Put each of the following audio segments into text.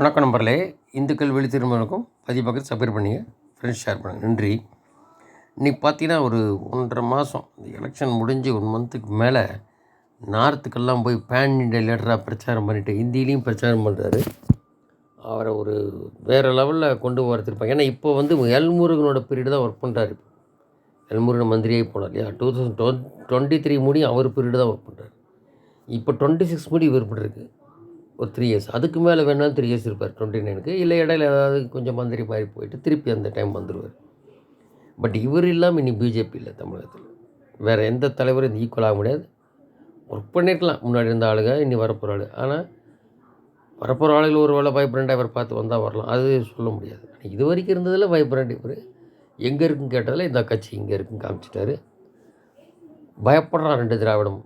வணக்கம் நம்பர்களே இந்துக்கள் வெளி திருமணக்கும் பதிவு சப்ஸ்கிரைப் பண்ணிங்க. ஃப்ரெண்ட்ஸ் ஷேர் பண்ணுங்கள் நன்றி. இன்றைக்கி பார்த்தீங்கன்னா ஒரு ஒன்றரை மாதம் இந்த எலெக்ஷன் முடிஞ்சு ஒன் மந்த்துக்கு மேலே நார்த்துக்கெல்லாம் போய் பேன் இண்டியா லீடராக பிரச்சாரம் பண்ணிவிட்டு ஹிந்திலையும் பிரச்சாரம் பண்ணுறாரு அவரை ஒரு வேறு லெவலில் கொண்டு வரத்திருப்பாங்க ஏன்னா இப்போ வந்து எல்முருகனோட பீரியட் தான் ஒர்க் பண்ணுறாரு எல்முருகன் மந்திரியே போனார் இல்லையா? டூ தௌசண்ட் டுவெண்ட்டி த்ரீ முடியும் அவர் பீரியட் தான் ஒர்க் பண்ணுறாரு இப்போ டுவெண்ட்டி சிக்ஸ் முடி இவர் இருக்கு ஒரு த்ரீ இயர்ஸ் அதுக்கு மேலே வேணாலும் த்ரீ இயர்ஸ் இருப்பார் டுவெண்ட்டி நைனுக்கு இல்லை இடையில ஏதாவது கொஞ்சம் மந்திரி மாதிரி போயிட்டு திருப்பி அந்த டைம் வந்துடுவார் பட் இவர் இல்லாமல் இனி பிஜேபி இல்லை தமிழகத்தில். வேறு எந்த தலைவரும் இது ஈக்குவல் ஆக முடியாது. ஒர்க் பண்ணியிருக்கலாம் முன்னாடி இருந்த ஆளுங்க இனி வரப்போகிற ஆளு. ஆனால் வரப்போகிற ஆளுகள் ஒரு வேளை வைப்ரண்ட்டாக இவர் பார்த்து வந்தால் வரலாம். அது சொல்ல முடியாது. ஆனால் இது வரைக்கும் இருந்ததில் வைப்ரண்ட் இவர். எங்கே இருக்குன்னு கேட்டதில் இந்த கட்சி இங்கே இருக்குன்னு காமிச்சிட்டாரு. பயப்படுறான் ரெண்டு திராவிடம்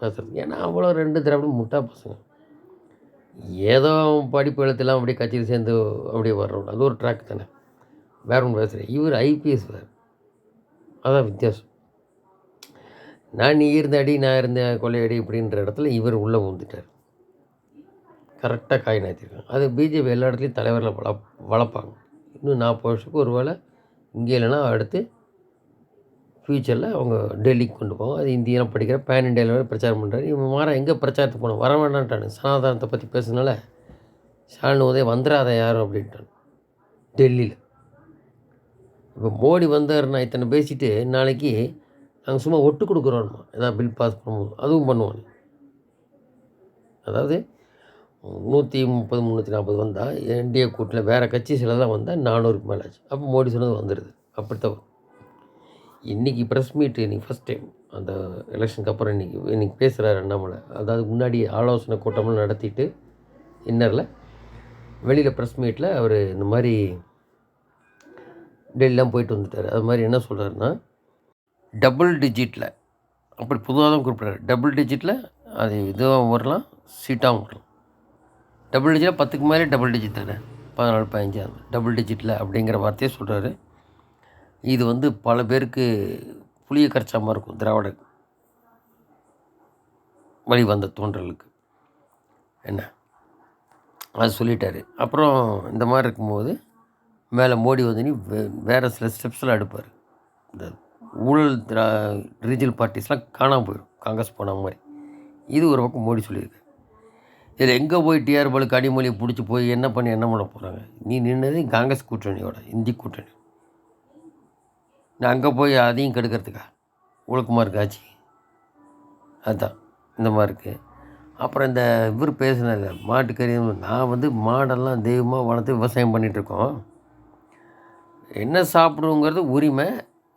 பேசுறது ஏன்னா அவ்வளோ ரெண்டு திராவிடம் முட்டா பசங்க. ஏதோ படிப்பு எழுத்துலாம் அப்படியே கட்சியில் சேர்ந்து அப்படியே வர்றோம் அது ஒரு ட்ராக் தானே. வேற ஒன்று பேசுகிறேன் இவர் ஐபிஎஸ் வேறு. அதான் வித்தியாசம். நான் நீ இருந்த அடி நான் இருந்த கொள்ளையடி இப்படின்ற இடத்துல இவர் உள்ளே வந்துட்டார் கரெக்டாக காய் நாத்திருக்காங்க அது பிஜேபி எல்லா இடத்துலையும் தலைவரில் வள வளர்ப்பாங்க. இன்னும் நாற்பது வருஷத்துக்கு ஒரு வேளை இங்கே இல்லைன்னா அடுத்து ஃப்யூச்சரில் அவங்க டெல்லிக்கு கொண்டு போவோம் அது இந்தியெல்லாம் படிக்கிற பேன் இண்டியாவில் பிரச்சாரம் பண்ணுறாரு இவன் மாற எங்கே பிரச்சாரத்துக்கு போனோம் வர வேண்டான்ட்டானு. சனாதனத்தை பற்றி பேசுனால ஸ்டாலின் உதய வந்துடாத யாரும் அப்படின்ட்டான். டெல்லியில். இப்போ மோடி வந்தாருன்னா இத்தனை பேசிட்டு நாளைக்கு நாங்கள் சும்மா ஒட்டு கொடுக்குறோம்மா. ஏதாவது பில் பாஸ் பண்ணும்போது அதுவும் பண்ணுவாங்க அதாவது நூற்றி முப்பது முந்நூற்றி நாற்பது வந்தால் என்டிஏ கூட்டில் வேறு கட்சி சிலதெல்லாம் வந்தால் நானூறுக்கு மேலே ஆச்சு அப்போ மோடி சொன்னது வந்துடுது அப்படித்தான் வரும். இன்றைக்கி ப்ரெஸ் மீட் இன்றைக்கி ஃபஸ்ட் டைம் அந்த எலெக்ஷனுக்கு அப்புறம் இன்றைக்கி இன்றைக்கி பேசுகிறாரு அண்ணாமலை. அதாவது முன்னாடி ஆலோசனை கூட்டம்லாம் நடத்திட்டு இன்னரில் வெளியில் ப்ரெஸ் மீட்டில் அவர் இந்த மாதிரி டெல்லிலாம் போயிட்டு வந்துட்டார். அது மாதிரி என்ன சொல்கிறாருன்னா டபுள் டிஜிட்டில் அப்படி பொதுவாக தான் குறிப்பிட்றாரு. டபுள் டிஜிட்டில் அது இதுவும் வரலாம் சீட்டாகவும் வரலாம். டபுள் டிஜிட்டில் பத்துக்கு மேலே டபுள் டிஜிட் தானே? பதினாலு பதினஞ்சு டபுள் டிஜிட்டில் அப்படிங்கிற வார்த்தையை சொல்கிறாரு இது வந்து பல பேருக்கு புளிய கரைச்சா மாதிரி இருக்கும் திராவிட வழி வந்த தோன்றலுக்கு. என்ன? அது சொல்லிட்டாரு. அப்புறம் இந்த மாதிரி இருக்கும்போது மேலே மோடி வந்து நீ வே- வேறு சில ஸ்டெப்ஸ்லாம் எடுப்பார். இந்த ஊழல் திரா ரீஜனல் பார்ட்டிஸ்லாம் காணாமல் போயிடும். காங்கிரஸ் போன மாதிரி. இது ஒரு பக்கம் மோடி சொல்லியிருக்கு. இதில் எங்கே போய் டிஆர் அடிமொழியை பிடிச்சி போய் என்ன பண்ணி என்ன பண்ண போகிறாங்க நீ நின்னது காங்கிரஸ் கூட்டணியோட இந்தி கூட்டணி. நான் அங்கே போய் அதையும் கெடுக்கிறதுக்கா? உலகுமார் காட்சி அதுதான் இந்த மாதிரி இருக்குது அப்புறம் இந்த இவர் பேசினார் மாட்டுக்கறி நான் வந்து மாடெல்லாம் தெய்வமாக வளர்த்து விவசாயம் பண்ணிகிட்ருக்கோம். என்ன சாப்பிடுங்கிறது உரிமை.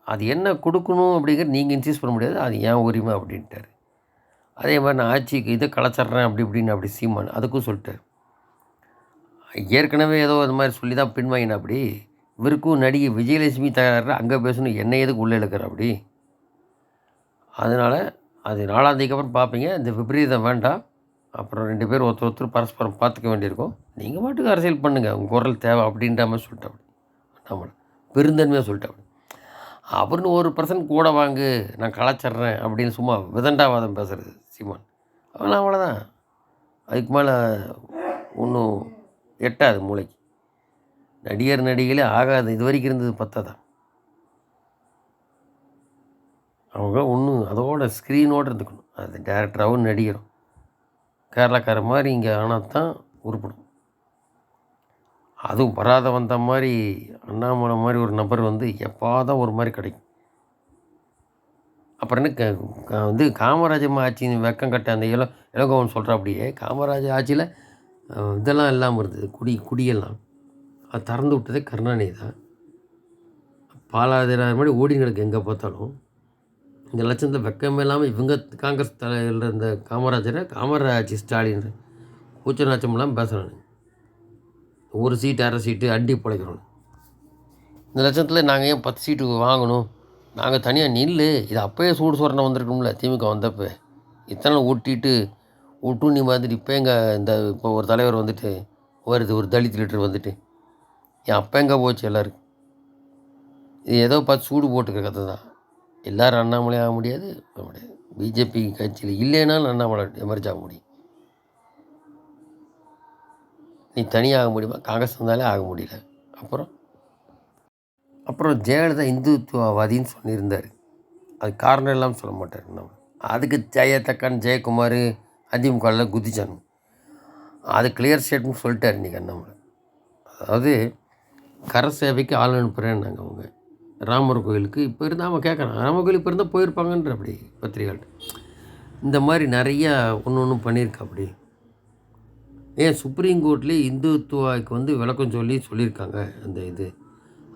அது என்ன கொடுக்கணும் அப்படிங்கிறது நீங்கள் இன்சீஸ் பண்ண முடியாது. அது ஏன் உரிமை அப்படின்ட்டார். அதே மாதிரி நான் ஆட்சிக்கு இதை கலைச்சிட்றேன் அப்படி இப்படின்னு அப்படி சீமான் அதுக்கும் சொல்லிட்டார். ஏற்கனவே ஏதோ அது மாதிரி சொல்லி தான் பின்வாங்கின அப்படி இவருக்கும் நடிகை விஜயலட்சுமி தயாரில் அங்கே பேசணும் என்ன எதுக்கு உள்ளே இழுக்கிற அப்படி? அதனால் அது நாலாந்தேதிக்கு அப்புறம் பார்ப்பீங்க. இந்த விபரீதம் வேண்டாம். அப்புறம் ரெண்டு பேர் ஒருத்தர் ஒருத்தர் பரஸ்பரம் பார்த்துக்க வேண்டியிருக்கும். நீங்கள் மட்டும் அரசியல் பண்ணுங்கள் உங்கள் குரல் தேவை அப்படின்ற மாதிரி சொல்லிட்டேன் அப்படி. நம்மளை பெருந்தன்மையாக சொல்லிட்டேன் அப்படி. ஒரு பர்சன்ட் கூட வாங்கு நான் கலாச்சிட்றேன் அப்படின்னு சும்மா விதண்டாவாதம் பேசுகிறது சீமான். அவன் அவ்வளோதான் அதுக்கு மேலே ஒன்றும் எட்டாது மூளைக்கு. நடிகர் நடிகளே ஆகாது. இது வரைக்கும் இருந்தது பத்தாதான் அவங்க ஒன்றும் அதோட ஸ்க்ரீனோடு இருந்துக்கணும். அது டேரக்டராகவும் நடிகரும். கேரளாக்கார மாதிரி இங்கே ஆனால் தான் உருப்படும். அதுவும் வராத வந்த மாதிரி அண்ணாமலை மாதிரி ஒரு நபர் வந்து எப்பாதான் ஒரு மாதிரி கிடைக்கும். அப்புறம் என்ன க- வந்து காமராஜர் ஆட்சி வெக்கம் கட்ட அந்த இள இளங்கோவன் சொல்கிற அப்படியே காமராஜர் ஆட்சியில் இதெல்லாம் இல்லாமல் இருந்தது. குடி குடியெல்லாம். அது திறந்து விட்டதே கருணாநிதி தான். பாலாதிரார் மாதிரி ஓடி கிடக்கு எங்கே பார்த்தாலும் இந்த லட்சத்தில் வெக்கமே இல்லாமல் இவங்க காங்கிரஸ் தலையில் இருந்த காமராஜரை காமராஜ் ஸ்டாலின் கூச்ச நாச்சமெல்லாம் பேசுகிறானுங்க ஒரு சீட்டு அரை சீட்டு அண்டி பிழைக்கிறோம் இந்த லட்சத்தில் நாங்கள் ஏன் பத்து சீட்டு வாங்கணும்? நாங்கள் தனியாக நில்லு. இது அப்போயே சூடு சொரணை வந்திருக்கணும்ல திமுக வந்தப்போ. இத்தனை நாள் ஊட்டிட்டு விட்டு நீ இப்போ எங்கள் இந்த இப்போ ஒரு தலைவர் வந்துட்டு வருது ஒரு தலித் லீடர் வந்துட்டு என் அப்போ எங்கே போச்சு எல்லோருக்கும்? இது ஏதோ பார்த்து சூடு போட்டுக்கிற கதை தான். எல்லோரும் அண்ணாமலை ஆக முடியாது முடியாது. பிஜேபி கட்சியில் இல்லைனாலும் அண்ணாமலை எமர்ஜ் ஆக முடியும். நீ தனியாக முடியுமா? காங்கிரஸ் வந்தாலே ஆக முடியல. அப்புறம்? அப்புறம் ஜெயலலிதா இந்துத்துவவாதின்னு சொல்லியிருந்தார். அது காரணம் இல்லாமல் சொல்ல மாட்டார் நம்ம அதுக்கு ஜெயத்தக்கான் ஜெயக்குமார் அதிமுகவில் குதிச்சானு அது கிளியர் ஸ்டேட்மெண்ட் சொல்லிட்டார் இன்றைக்கி அண்ணாமலை. அதாவது கர சேவைக்கு ஆள் அனுப்புகிறேன்னாங்க அவங்க. ராமர் கோயிலுக்கு. இப்போ இருந்தால் அவன் கேட்குறான் ராமர் கோயில் இப்போ இருந்தால் போயிருப்பாங்கன்ற அப்படி பத்திரிகைகள்ட்ட இந்த மாதிரி நிறையா ஒன்று ஒன்று பண்ணியிருக்கா அப்படி. ஏன் சுப்ரீம் கோர்ட்லேயே இந்துத்துவாக்கு வந்து விளக்கம் சொல்லி சொல்லியிருக்காங்க அந்த இது.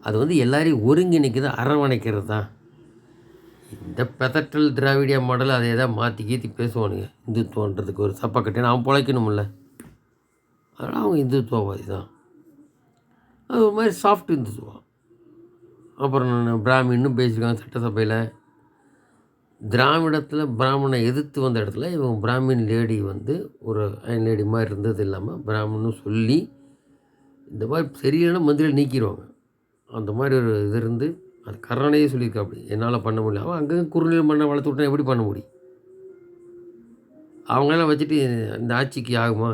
அது வந்து எல்லாரையும் ஒருங்கிணைக்குது அரவணைக்கிறது தான் இந்த பெதட்டல் திராவிடிய மாடல் அதை எதாவது மாற்றி கீத்தி பேசுவானுங்க. இந்துத்துவன்றதுக்கு ஒரு சப்பா கட்டினா அவன் பிழைக்கணும்ல. அதனால் அவங்க இந்துத்துவவாதி தான் அது ஒரு மாதிரி சாஃப்ட் இந்துத்துவம் அப்புறம் நான் பிராமின்னு பேசியிருக்காங்க சட்டசபையில். திராவிடத்தில் பிராமணை எதிர்த்து வந்த இடத்துல இவங்க பிராமின் லேடி வந்து ஒரு அயன் லேடி மாதிரி இருந்தது இல்லாமல் பிராமணன்னு சொல்லி இந்த மாதிரி சரியான மந்திரியில் நீக்கிடுவாங்க அந்த மாதிரி ஒரு இது இருந்து அது கருணையே சொல்லியிருக்கா அப்படி என்னால் பண்ண முடியல. அவன் அங்கே குறுநிலை மண்ணை வளர்த்து விட்டா எப்படி பண்ண முடியும்? அவங்களாம் வச்சுட்டு இந்த ஆட்சிக்கு ஆகுமா?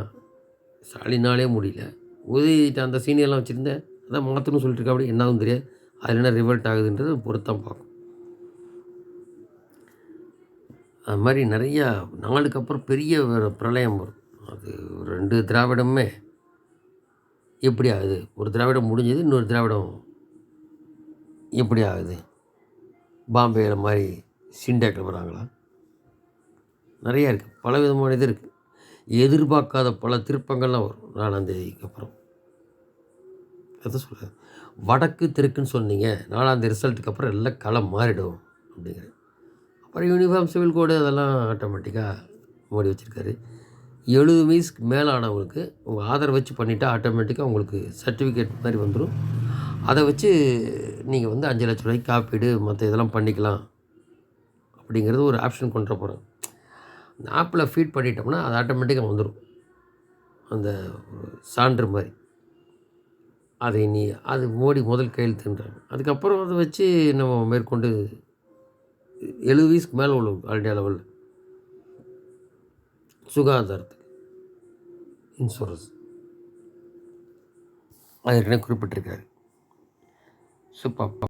ஸ்டாலினாலே முடியல. உதவிட்டு அந்த சீனியர்லாம் வச்சுருந்தேன். அதான் மாற்றணும்னு சொல்லிட்டு இருக்கா அப்படி என்னதும் தெரியாது. அதில் என்ன ரிவல்ட் ஆகுதுன்றது பொறுத்தான் பார்க்கும். அது மாதிரி நிறையா நாளுக்கு அப்புறம் பெரிய ஒரு பிரளயம் வரும். அது ரெண்டு திராவிடமுமே எப்படி ஆகுது? ஒரு திராவிடம் முடிஞ்சது இன்னொரு திராவிடம் எப்படி ஆகுது? பாம்பேயில் மாதிரி சிண்டாக்கில் வராங்களா? நிறையா இருக்குது பல விதமான இது இருக்குது எதிர்பார்க்காத பல திருப்பங்கள்லாம் வரும் நாலாந்தேதிக்கு அப்புறம். எதை சொல்கிறேன் வடக்கு தெற்குன்னு சொன்னீங்க. நாலாம் தேதி ரிசல்ட்டுக்கு அப்புறம் எல்லாம் களம் மாறிடும் அப்படிங்கிறேன் அப்புறம் யூனிஃபார்ம் சிவில் கோடு அதெல்லாம் ஆட்டோமேட்டிக்காக மூடி வச்சுருக்காரு. எழுபது வயசுக்கு மேலானவங்களுக்கு உங்கள் ஆதரவு வச்சு பண்ணிட்டா ஆட்டோமேட்டிக்காக உங்களுக்கு சர்டிஃபிகேட் மாதிரி வந்துடும் அதை வச்சு நீங்கள் வந்து அஞ்சு லட்ச ரூபாய்க்கு காப்பீடு மற்ற இதெல்லாம் பண்ணிக்கலாம் அப்படிங்கிறது ஒரு ஆப்ஷன் கொண்டு போகிறேன் அந்த ஆப்பில் ஃபீட் பண்ணிட்டோம்னா அது ஆட்டோமேட்டிக்காக வந்துடும் அந்த ஒரு சான்று மாதிரி. அதை நீ அது மோடி முதல் கையெழுத்துன்றாங்க அதுக்கப்புறம் அதை வச்சு நம்ம மேற்கொண்டு எழுபது வயசுக்கு மேலே உள்ள ஆல் இண்டியா லெவலில் சுகாதாரத்துக்கு இன்சூரன்ஸ் அது ஏற்கனவே குறிப்பிட்டிருக்காரு? சூப்பர்.